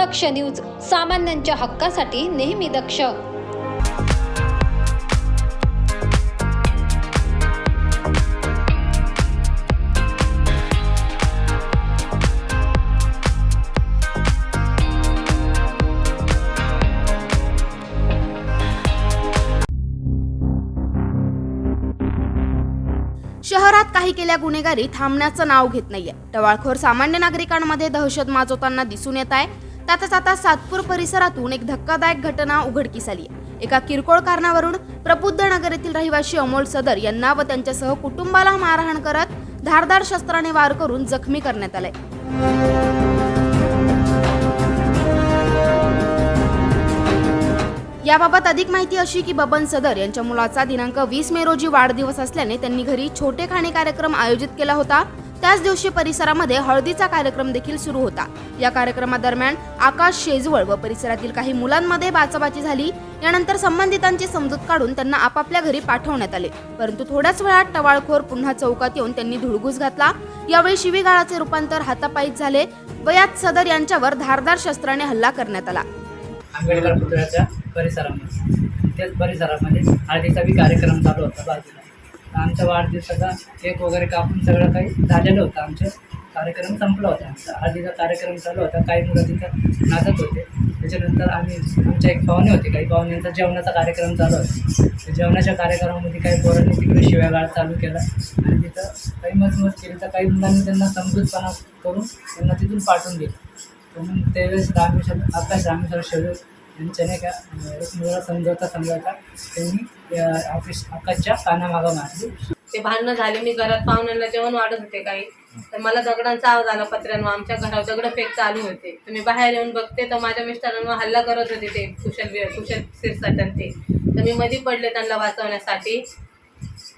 दक्ष news सामान्यांच्या हक्कासाठी नेहमी दक्ष. शहरात काही केल्या गुन्हेगारी थांबण्याचं नाव घेत नाहीये. टवाळखोर सामान्य नागरिकांमध्ये दहशत माजवताना दिसून येत आहे. त्यातच आता सातपूर परिसरातून एक धक्कादायक घटना उघडकीस आली आहे. एका किरकोळ कारणावरून प्रबुद्ध नगर येथील रहिवासी अमोल सदर यांना व त्यांच्यासह कुटुंबाला मारहाण करत धारदार शस्त्राने वार करून जखमी करण्यात आलंय याबाबत अधिक माहिती अशी की बबन सदर यांच्या मुलाचा दिनांक वीस मे रोजी वाढदिवस असल्याने त्यांनी घरी छोटे खाणे कार्यक्रम आयोजित केला होता. त्याच दिवशी परिसरामध्ये हळदीचा कार्यक्रम देखील सुरू होता. या कार्यक्रमादरम्यान आकाश शेजवळ व परिसरातील काही मुलांमध्ये बाचाबाची झाली. यानंतर संबंधितांची समजूत काढून त्यांना आपापल्या घरी पाठवण्यात आले. परंतु थोड्याच वेळात टवाळखोर पुन्हा चौकात येऊन त्यांनी धुडगूस घातला. यावेळी शिवीगाळाचे रूपांतर हातापायीत झाले व यात सदर यांच्यावर धारदार शस्त्राने हल्ला करण्यात आला. आंबेडकर पुतळ्याच्या परिसरामध्ये. त्याच परिसरामध्ये हळदीचा बी कार्यक्रम चालू होता बाजूला. आमच्या वाढदिवसाचा केक वगैरे कापून सगळं काही झालेलं होतं आमचं. कार्यक्रम संपला होता आमचा. हळदीचा कार्यक्रम चालू होता. काही मुलं तिथं नाचत होते. त्याच्यानंतर आम्ही आमच्या एक पाहुणे होते. काही पाहुण्यांचा जेवणाचा कार्यक्रम चालू होता. त्या जेवणाच्या कार्यक्रमामध्ये काही पोरांनी तिकडे शिव्यागाळ चालू केला. आणि तिथं काही मजमज केली तर काही मुलांनी त्यांना समजूतपणा करून त्यांना तिथून पाठवून दिलं. म्हणून त्यावेळेस रामेश्वर आकाश रामेश्वर शेजूर त्यांच्या नाही का अं, एक मुलगा समजवता समजवता त्यांनी ऑफिस आकाशच्या कानामागं मारली. ते भांडणं झाले मी घरात पाहुण्यांना जेवण वाढत होते काही. तर मला दगडांचा आवाज आला पत्र्यांवर आमच्या घरावर दगड फेक चालू होते. तर मी बाहेर येऊन बघते तर माझ्या मिस्टरांवर हल्ला करत होते ते कुशल कुशल सिरसाटन ते. तर मी मध्ये पडले त्यांना वाचवण्यासाठी.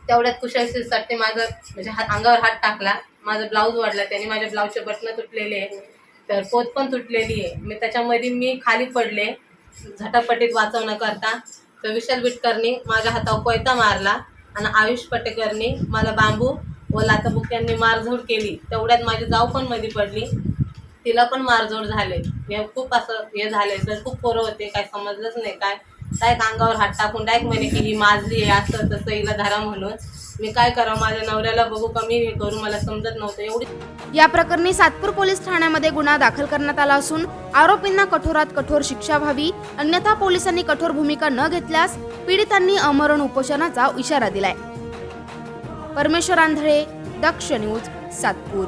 तेवढ्यात कुशल सिरसाटने माझं म्हणजे हात अंगावर हात टाकला. माझा ब्लाऊज वाढला त्याने माझ्या ब्लाऊजचे बटणं तुटलेले. आहे तर पोत पण तुटलेली आहे. मी त्याच्यामध्ये मी खाली पडले. झटापटीत वाचवण्याकरता तर विशाल बिटकरनी माझ्या हातावर कोयता मारला आणि आयुष पटेकरनी मला बांबू व लाताबुक्यांनी मारझोड केली. तेवढ्यात माझी जाऊ पण मध्ये पडली. तिला पण मारझोड झाले. हे खूप असं हे झाले. तर खूप पोरं होते. काय समजलंच नाही काय. डायरेक्ट अंगावर हात टाकून डायक म्हणे की ही माजली आहे असं तसं हिला धरा म्हणून. मी काय करावं? माझ्या नवऱ्याला बघू कमी हे करू मला समजत नव्हतं एवढी. या प्रकरणी सातपूर पोलीस ठाण्यामध्ये गुन्हा दाखल करण्यात आला असून आरोपींना कठोरात कठोर शिक्षा व्हावी अन्यथा पोलिसांनी कठोर भूमिका न घेतल्यास पीडितांनी अमरण उपोषणाचा इशारा दिलाय. परमेश्वर आंधळे दक्ष न्यूज सातपूर.